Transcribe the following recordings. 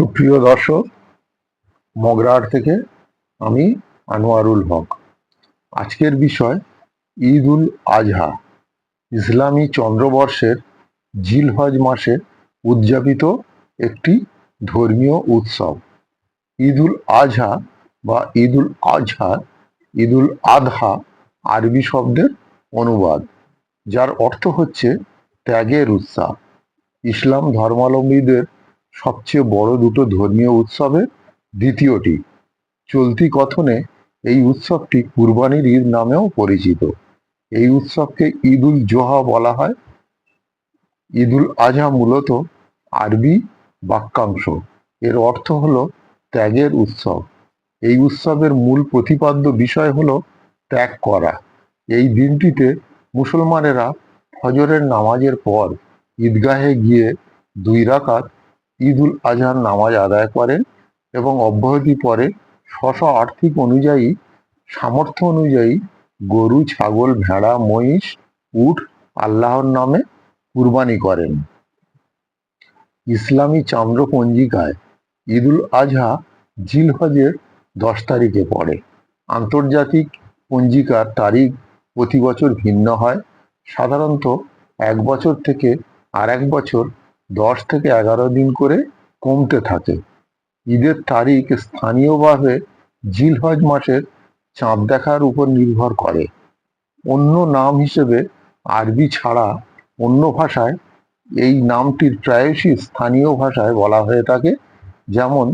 সুপ্রিয় দর্শক, মগরার থেকে আমি আনোয়ারুল হক। আজকের বিষয় ঈদ উল আজহা, ইসলামী চন্দ্রবর্ষের জিলহজ মাসে উদযাপিত একটি ধর্মীয় উৎসব। ঈদ উল আজহা বা ঈদ উল আজহা ঈদ উল আদহা আরবি শব্দের অনুবাদ, যার অর্থ হচ্ছে ত্যাগের উৎসব। ইসলাম ধর্মাবলম্বীদের সবচেয়ে বড় দুটো ধর্মীয় উৎসবের দ্বিতীয়টি, চলতি কথনে এই উৎসবটি কুরবানির ঈদ নামেও পরিচিত। এই উৎসবকে ঈদ উল জোহা বলা হয়। ঈদুল আজহা মূলত আরবি বাক্যাংশ। এর অর্থ হল ত্যাগের উৎসব। এই উৎসবের মূল প্রতিপাদ্য বিষয় হল ত্যাগ করা। এই দিনটিতে মুসলমানেরা ফজরের নামাজের পর ঈদগাহে গিয়ে দুই রাকাত ঈদ উল আজহার নামাজ আদায় করেন এবং অব্যাহতি পরে স্ব আর্থিক অনুযায়ী, সামর্থ্য অনুযায়ী গরু, ছাগল, ভেড়া, মহিষ, উট আল্লাহর নামে কুরবানি করেন। ইসলামী চান্দ্র পঞ্জিকায় ঈদুল আজহা জিলহজের দশ তারিখে পড়ে। আন্তর্জাতিক পঞ্জিকার তারিখ প্রতি বছর ভিন্ন হয়। সাধারণত এক বছর থেকে আর এক বছর দশ থেকে এগারো দিন করে কমতে থাকে। ঈদের তারিখ স্থানীয়ভাবে জিলহজ মাসের চাঁদ দেখার উপর নির্ভর করে। অন্য নাম হিসেবে আরবি ছাড়া অন্য ভাষায় এই নামটির প্রায়শই স্থানীয় ভাষায় বলা হয়ে থাকে, যেমন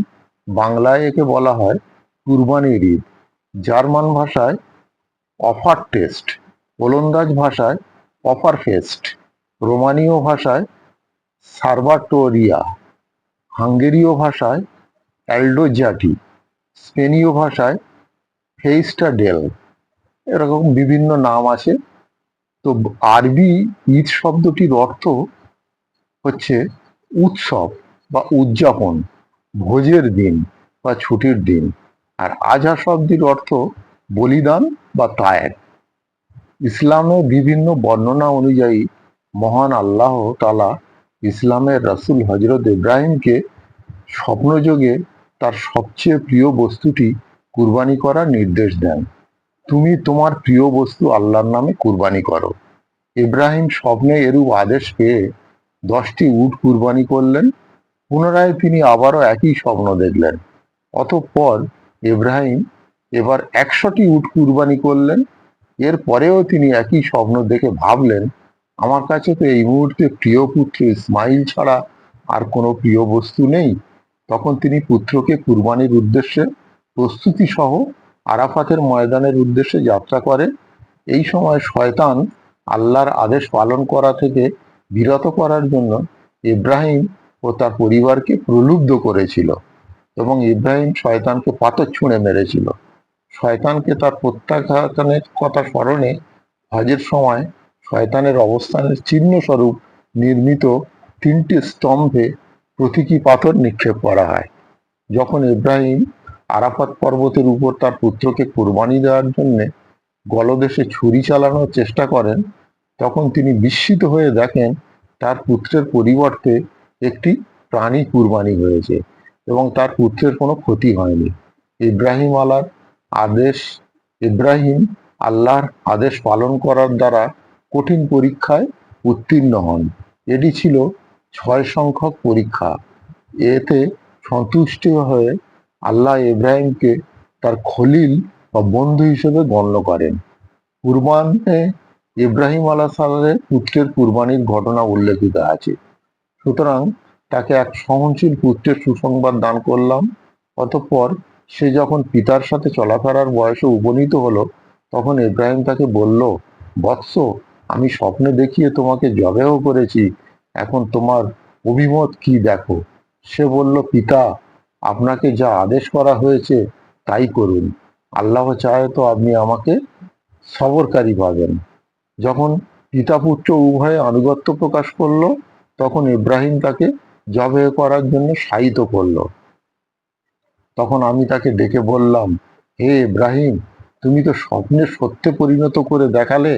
বাংলায় একে বলা হয় কুরবানির ঈদ। জার্মান ভাষায় অফার টেস্ট, ওলন্দাজ ভাষায় অফার ফেস্ট, রোমানীয় ভাষায় সার্ভাটোরিয়া হাঙ্গেরীয় ভাষায় অ্যালডোজাটি, স্পেনীয় ভাষায় ফেইস্টা ডেল এরকম বিভিন্ন নাম আছে। তো আরবি ঈদ শব্দটির অর্থ হচ্ছে উৎসব বা উদযাপন, ভোজের দিন বা ছুটির দিন। আর আজহা শব্দের অর্থ বলিদান বা তায়ের। ইসলামে বিভিন্ন বর্ণনা অনুযায়ী মহান আল্লাহ তালা ইসলামের রাসূল হজরত ইব্রাহিমকে স্বপ্নযোগে তার সবচেয়ে প্রিয় বস্তুটি কুরবানি করার নির্দেশ দেন। তুমি তোমার প্রিয় বস্তু আল্লাহর নামে কুরবানি করো। ইব্রাহিম স্বপ্নে এরূপ আদেশ পেয়ে দশটি উট কুরবানি করলেন। পুনরায় তিনি আবারও একই স্বপ্ন দেখলেন। অতঃপর ইব্রাহিম এবার একশোটি উট কুরবানি করলেন। এর পরেও তিনি একই স্বপ্ন দেখে ভাবলেন আমার কাছে তো এই মুহূর্তে প্রিয় পুত্র ইসমাইল ছাড়া আর কোনো প্রিয় বস্তু নেই। তখন তিনি পুত্রকে কুরবানির উদ্দেশ্যে প্রস্তুতি সহ আরাফাতের ময়দানের উদ্দেশ্যে যাত্রা করে এই সময় শয়তান আল্লাহর আদেশ পালন করা থেকে বিরত করার জন্য ইব্রাহিম ও তার পরিবারকে প্রলুব্ধ করেছিল এবং ইব্রাহিম শয়তানকে পাথর ছুঁড়ে মেরেছিল। শয়তানকে তার প্রত্যাখ্যানের কথা স্মরণে হজের সময় শয়তানের অবস্থানের চিহ্ন স্বরূপ নির্মিত তিনটি স্তম্ভে প্রতীকী পাথর নিক্ষেপ করা হয়। যখন ইব্রাহিম আরাফাত পর্বতের উপর তার পুত্রকে কুরবানি দেওয়ার জন্য গলদেশে ছুরি চালানোর চেষ্টা করেন, তখন তিনি বিস্মিত হয়ে দেখেন তার পুত্রের পরিবর্তে একটি প্রাণী কুরবানি হয়েছে এবং তার পুত্রের কোনো ক্ষতি হয়নি। ইব্রাহিম আলার আদেশ, ইব্রাহিম আল্লাহর আদেশ পালন করার দ্বারা কঠিন পরীক্ষায় উত্তীর্ণ হন। এটি ছিল ছয় সংখ্যক পরীক্ষা। এতে সন্তুষ্ট হয়ে আল্লাহ ইব্রাহিমকে তার খলিল বা বন্ধু হিসেবে গণ্য করেন। কুরবানে ইব্রাহিম আলাহ সালের পুত্রের কুরবানির ঘটনা উল্লেখিত আছে। সুতরাং তাকে এক সহনশীল পুত্রের সুসংবাদ দান করলাম। অতঃপর সে যখন পিতার সাথে চলাফেরার বয়সে উপনীত হলো, তখন ইব্রাহিম তাকে বলল, বৎস আমি স্বপ্নে দেখিয়ে তোমাকে জবেহ করেছি। এখন তোমার অভিমত কি দেখো? সে বলল, পিতা, আপনাকে যা আদেশ করা হয়েছে, তাই করুন। আল্লাহ চায় তো আপনি আমাকে সবরকারী পাবেন। যখন পিতা পুত্র উভয়ে আনুগত্য প্রকাশ করল, তখন ইব্রাহিম তাকে জবে করার জন্য সাহিত করল। তখন আমি তাকে ডেকে বললাম, হে ইব্রাহিম, তুমি তো স্বপ্নে সত্যে পরিণত করে দেখালে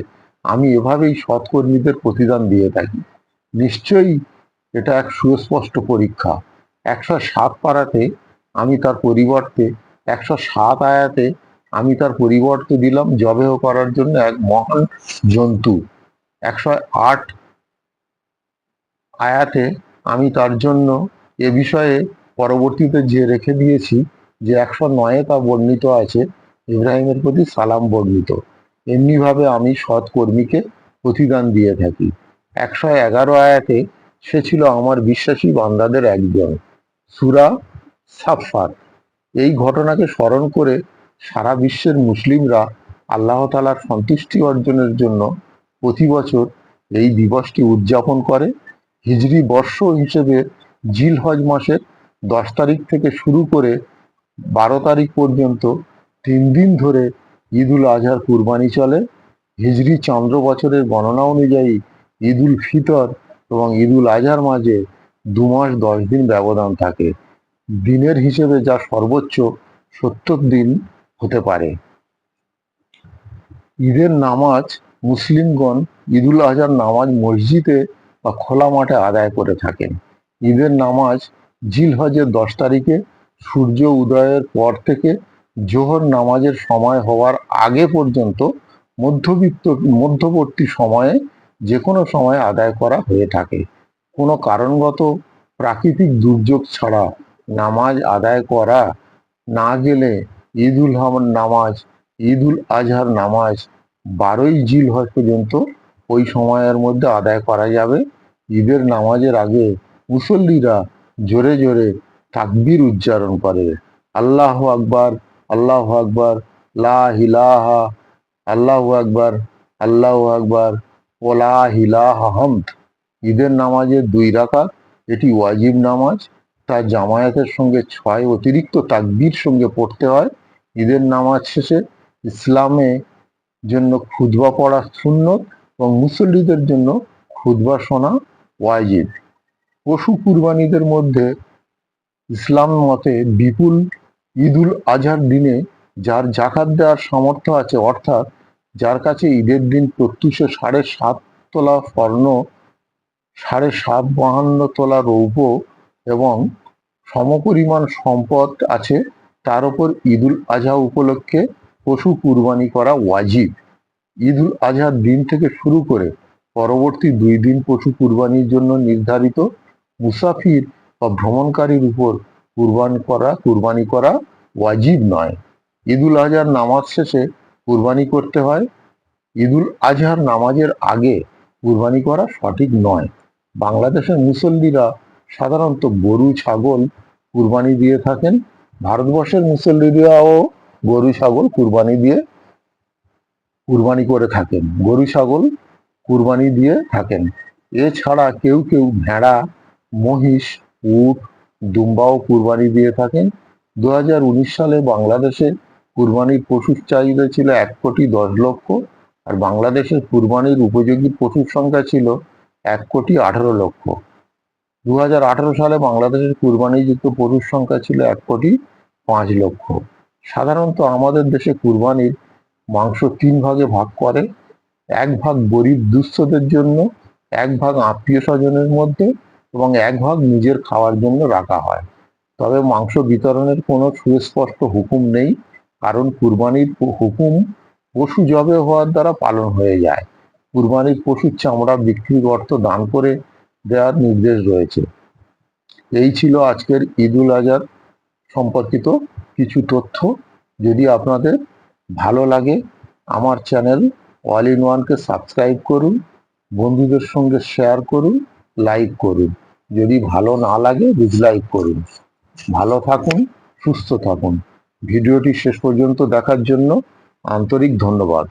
আমি এভাবেই সৎকর্মীদের প্রতিদান দিয়ে থাকি। নিশ্চয়ই এটা এক সুস্পষ্ট পরীক্ষা। একশো সাত পাড়াতে আমি তার পরিবর্তে, একশো সাত আয়াতে আমি তার পরিবর্তে দিলাম জবেহ করার জন্য এক মহান জন্তু। একশো আট আয়াতে আমি তার জন্য এ বিষয়ে পরবর্তীতে যে রেখে দিয়েছি যে একশো নয়ে তা বর্ণিত আছে, ইব্রাহিমের প্রতি সালাম বর্ণিত। এমনিভাবে আমি সৎ কর্মীকে প্রতিদান দিয়ে থাকি। একশো এগারো আয়াতে সে ছিল আমার বিশ্বাসী বান্দাদের একজন, সুরা সাফাত এই ঘটনাকে স্মরণ করে সারা বিশ্বের মুসলিমরা আল্লাহ তালার সন্তুষ্টি অর্জনের জন্য প্রতি বছর এই দিবসটি উদযাপন করে। হিজরি বর্ষ হিসেবে জিল হজ মাসের দশ তারিখ থেকে শুরু করে বারো তারিখ পর্যন্ত তিন দিন ধরে ঈদ উল আজহার কুরবানি চলে। হিজরি চন্দ্র বছরের গণনা অনুযায়ী ঈদ উল ফিতর এবং ঈদ উল আজহার মাঝে দু মাস দশ দিন ব্যবধান থাকে। দিনের হিসেবে যা সর্বোচ্চ সত্তর দিন হতে পারে। ঈদের নামাজ মুসলিমগণ ঈদুল আজহার নামাজ মসজিদে বা খোলা মাঠে আদায় করে থাকেন। ঈদের নামাজ জিল হজের দশ তারিখে সূর্য উদয়ের পর থেকে জোহর নামাজের সময় হওয়ার আগে পর্যন্ত মধ্যবিত্ত, মধ্যবর্তী সময়ে যে কোনো সময় আদায় করা হয়ে থাকে। কোনো কারণগত প্রাকৃতিক দুর্যোগ ছাড়া নামাজ আদায় করা না গেলে ঈদুল হাম নামাজ, ঈদুল আজহার নামাজ বারোই জিল হয় পর্যন্ত ওই সময়ের মধ্যে আদায় করা যাবে। ঈদের নামাজের আগে মুসল্লিরা জোরে জোরে তাকবির উচ্চারণ করে। আল্লাহ আকবার আল্লাহ আকবর, লা হিলাহা আল্লাহ আকবার আল্লাহ আকবার ওলা হিলাহা হামদ। ঈদের নামাজের দুই রাকাত, এটি ওয়াজিব নামাজ, তা জামায়াতের সঙ্গে ছয় অতিরিক্ত তাকবির সঙ্গে পড়তে হয়। ঈদের নামাজ শেষে ইসলামে জন্য খুদবা পড়া সুন্নত এবং মুসল্লিদের জন্য খুদবা শোনা ওয়াজিব। পশু কুরবানিদের মধ্যে ইসলাম মতে বিপুল ঈদুল আজহার দিনে যার জাকাত দেওয়ার সামর্থ্য আছে, অর্থাৎ যার কাছে ঈদের দিন প্রত্যুষে সাড়ে সাত তোলা স্বর্ণ, সাড়ে সাত বাহান্ন তোলা রৌপ্য এবং সমপরিমাণ সম্পদ আছে, তার উপর ঈদুল আজহা উপলক্ষে পশু কুরবানি করা ওয়াজিব। ঈদুল আজহার দিন থেকে শুরু করে পরবর্তী দুই দিন পশু কুরবানির জন্য নির্ধারিত মুসাফির বা ভ্রমণকারীর উপর কুরবানি করা কুরবানি করা ওয়াজিব নয়। ঈদুল আজহার নামাজ শেষে কুরবানি করতে হয়। ঈদুল আজহার নামাজের আগে কুরবানি করা সঠিক নয়। বাংলাদেশের মুসল্লিরা সাধারণত গরু, ছাগল কুরবানি দিয়ে থাকেন। ভারতবর্ষের মুসল্লিরাও গরু, ছাগল কুরবানি দিয়ে কুরবানি করে থাকেন। গরু, ছাগল কুরবানি দিয়ে থাকেন। এছাড়া কেউ কেউ ভেড়া, মহিষ, উট দুম্বাও কুরবানি দিয়ে থাকেন। দু হাজার উনিশ সালে বাংলাদেশে কুরবানির পশুর চাহিদা ছিল এক কোটি দশ লক্ষ, আর বাংলাদেশের কুরবানির উপযোগী পশুর সংখ্যা ছিল এক কোটি আঠারো লক্ষ। দু হাজার আঠারো সালে বাংলাদেশের কুরবানিযুক্ত পশুর সংখ্যা ছিল এক কোটি পাঁচ লক্ষ। সাধারণত আমাদের দেশে কুরবানির মাংস তিন ভাগে ভাগ করে, এক ভাগ গরিব দুস্থদের জন্য, এক ভাগ আত্মীয় স্বজনের মধ্যে এবং এক ভাগ নিজের খাওয়ার জন্য রাখা হয়। তবে মাংস বিতরণের কোনো সুস্পষ্ট হুকুম নেই, কারণ কুরবানির হুকুম পশু জবে হওয়ার দ্বারা পালন হয়ে যায়। কুরবানির পশুর চামড়া বিক্রির অর্থ দান করে দেওয়ার নির্দেশ রয়েছে। এই ছিল আজকের ঈদ উল আজহার সম্পর্কিত কিছু তথ্য। যদি আপনাদের ভালো লাগে, আমার চ্যানেল অল ইন ওয়ানকে সাবস্ক্রাইব করুন, বন্ধুদের সঙ্গে শেয়ার করুন লাইক করুন। যদি ভালো না লাগে ডিসলাইক করুন। ভালো থাকুন, সুস্থ থাকুন। ভিডিওটি শেষ পর্যন্ত দেখার জন্য আন্তরিক ধন্যবাদ।